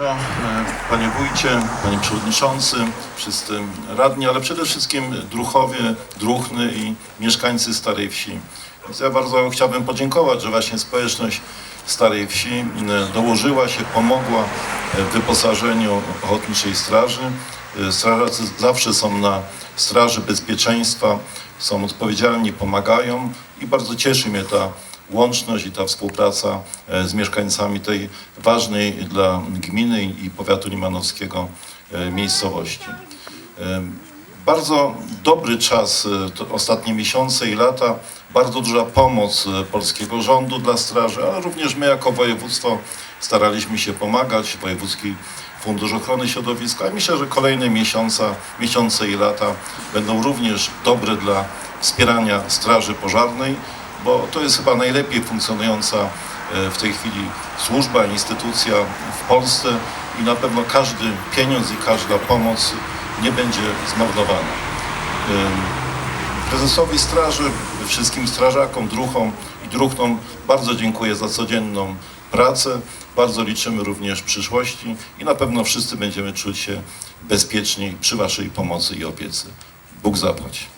E, Panie wójcie, panie przewodniczący, wszyscy radni, ale przede wszystkim druchowie, druhny i mieszkańcy Starej Wsi. Więc ja bardzo chciałbym podziękować, że właśnie społeczność Starej Wsi e, dołożyła się, pomogła w wyposażeniu Ochotniczej Straży. E, Strażacy zawsze są na straży bezpieczeństwa, są odpowiedzialni, pomagają i bardzo cieszy mnie ta łączność i ta współpraca e, z mieszkańcami tej ważnej dla gminy i powiatu limanowskiego e, miejscowości. E, Bardzo dobry czas, ostatnie miesiące i lata, bardzo duża pomoc polskiego rządu dla straży, ale również my jako województwo staraliśmy się pomagać, Wojewódzki Fundusz Ochrony Środowiska. Myślę, że kolejne miesiące, miesiące i lata będą również dobre dla wspierania Straży Pożarnej, bo to jest chyba najlepiej funkcjonująca e, w tej chwili służba, instytucja w Polsce i na pewno każdy pieniądz i każda pomoc nie będzie zmarnowana. Ym, Prezesowi Straży, wszystkim strażakom, druhom i druhnom bardzo dziękuję za codzienną pracę. Bardzo liczymy również w przyszłości i na pewno wszyscy będziemy czuć się bezpieczniej przy Waszej pomocy i opiece. Bóg zapłać.